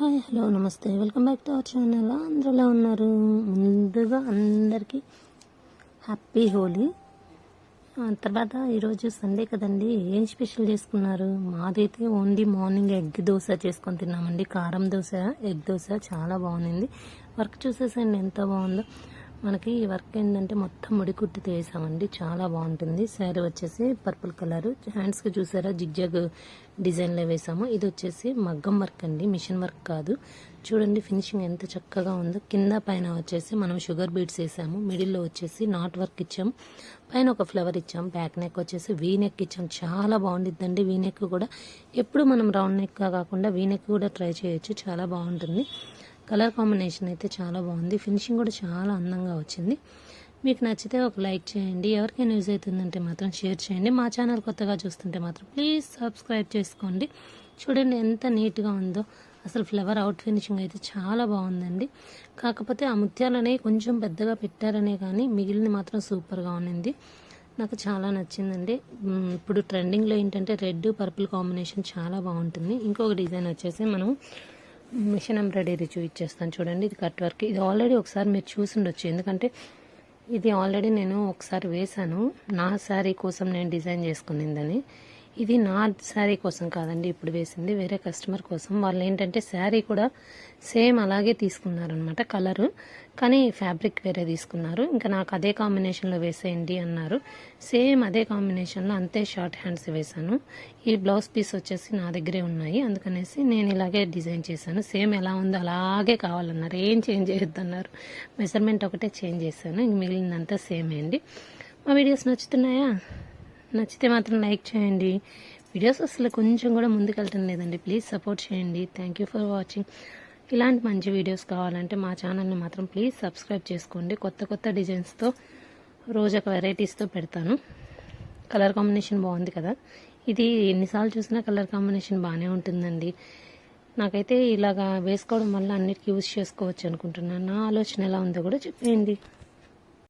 Hi hello నమస్తే. Welcome back to our channel అందరూ ఎలా ఉన్నారు? ముందుగా అందరికీ హ్యాపీ హోలీ. తర్వాత ఈరోజు సండే కదండి. ఏం స్పెషల్ చేసుకున్నారు? మాదైతే ఓన్లీ మార్నింగ్ ఎగ్ దోశ చేసుకొని తిన్నామండి. కారం దోశ ఎగ్ దోశ చాలా బాగుంది. వర్క్ చూసేసండి ఎంత బాగుందో. మనకి ఈ వర్క్ ఏంటంటే మొత్తం ముడి కుట్టితో వేసామండి చాలా బాగుంటుంది. శారీ వచ్చేసి పర్పుల్ కలర్. హ్యాండ్స్కి చూసారా? జిగ్జాగ్ డిజైన్లో వేసాము. ఇది వచ్చేసి మగ్గం వర్క్ అండి. మిషన్ వర్క్ కాదు. చూడండి ఫినిషింగ్ ఎంత చక్కగా ఉందో. కింద పైన వచ్చేసి మనం షుగర్ బీడ్స్ వేసాము. మిడిల్లో వచ్చేసి నాట్ వర్క్ ఇచ్చాము పైన ఒక ఫ్లవర్ ఇచ్చాం. బ్యాక్ నెక్ వచ్చేసి వీ నెక్ ఇచ్చాం. చాలా బాగుండిద్దండి వీ నెక్ కూడా. ఎప్పుడు మనం రౌండ్ నెక్ కాకుండా వీ నెక్ కూడా ట్రై చేయొచ్చు. చాలా బాగుంటుంది. కలర్ కాంబినేషన్ అయితే చాలా బాగుంది. ఫినిషింగ్ కూడా చాలా అందంగా వచ్చింది. మీకు నచ్చితే ఒక లైక్ చేయండి. ఎవరికైనా యూజ్ అవుతుందంటే మాత్రం షేర్ చేయండి. మా ఛానల్ కొత్తగా చూస్తుంటే మాత్రం ప్లీజ్ సబ్స్క్రైబ్ చేసుకోండి. చూడండి ఎంత నీట్గా ఉందో. అసలు ఫ్లవర్ అవుట్ ఫినిషింగ్ అయితే చాలా బాగుందండి. కాకపోతే ఆ ముత్యాలనే కొంచెం పెద్దగా పెట్టారనే కానీ మిగిలిన మాత్రం సూపర్గా ఉన్నింది. నాకు చాలా నచ్చిందండి. ఇప్పుడు ట్రెండింగ్లో ఏంటంటే రెడ్ పర్పుల్ కాంబినేషన్ చాలా బాగుంటుంది. ఇంకొక డిజైన్ వచ్చేసి మనం మిషన్ ఎంబ్రాయిడరీ చూపించేస్తాను చూడండి. ఇది కట్ వర్క్. ఇది ఆల్రెడీ ఒకసారి మీరు చూసి ఉండొచ్చు ఎందుకంటే ఇది ఆల్రెడీ నేను ఒకసారి వేశాను. నా శారీ కోసం నేను డిజైన్ చేసుకునిందని. ఇది నా శారీ కోసం కాదండి ఇప్పుడు వేసింది వేరే కస్టమర్ కోసం. వాళ్ళు ఏంటంటే శారీ కూడా సేమ్ అలాగే తీసుకున్నారనమాట కలరు కానీ ఫ్యాబ్రిక్ వేరే తీసుకున్నారు. ఇంకా నాకు అదే కాంబినేషన్లో వేసేయండి అన్నారు. సేమ్ అదే కాంబినేషన్లో అంతే షార్ట్ హ్యాండ్స్ వేశాను. ఈ బ్లౌజ్ పీస్ వచ్చేసి నా దగ్గరే ఉన్నాయి అందుకనేసి నేను ఇలాగే డిజైన్ చేశాను. సేమ్ ఎలా ఉందో అలాగే కావాలన్నారు. ఏం చేంజ్ చేయొద్దన్నారు. మెజర్మెంట్ ఒకటే చేంజ్ చేశాను. ఇంక మిగిలిందంతా సేమ్ అండి. మా వీడియోస్ నచ్చుతున్నాయా? నచ్చితే మాత్రం లైక్ చేయండి. వీడియోస్ అసలు కొంచెం కూడా ముందుకెళ్ళటం లేదండి. ప్లీజ్ సపోర్ట్ చేయండి. థ్యాంక్ యూ ఫర్ వాచింగ్ ఇలాంటి మంచి వీడియోస్ కావాలంటే మా ఛానల్ని మాత్రం ప్లీజ్ సబ్స్క్రైబ్ చేసుకోండి. కొత్త కొత్త డిజైన్స్తో రోజు ఒక వెరైటీస్తో పెడతాను. కలర్ కాంబినేషన్ బాగుంది కదా. ఇది ఎన్నిసార్లు చూసినా కలర్ కాంబినేషన్ బాగానే ఉంటుందండి. నాకైతే ఇలాగా వేసుకోవడం వల్ల అన్నిటికీ యూజ్ చేసుకోవచ్చు అనుకుంటున్నాను. నా ఆలోచన ఎలా ఉందో కూడా చెప్పేయండి.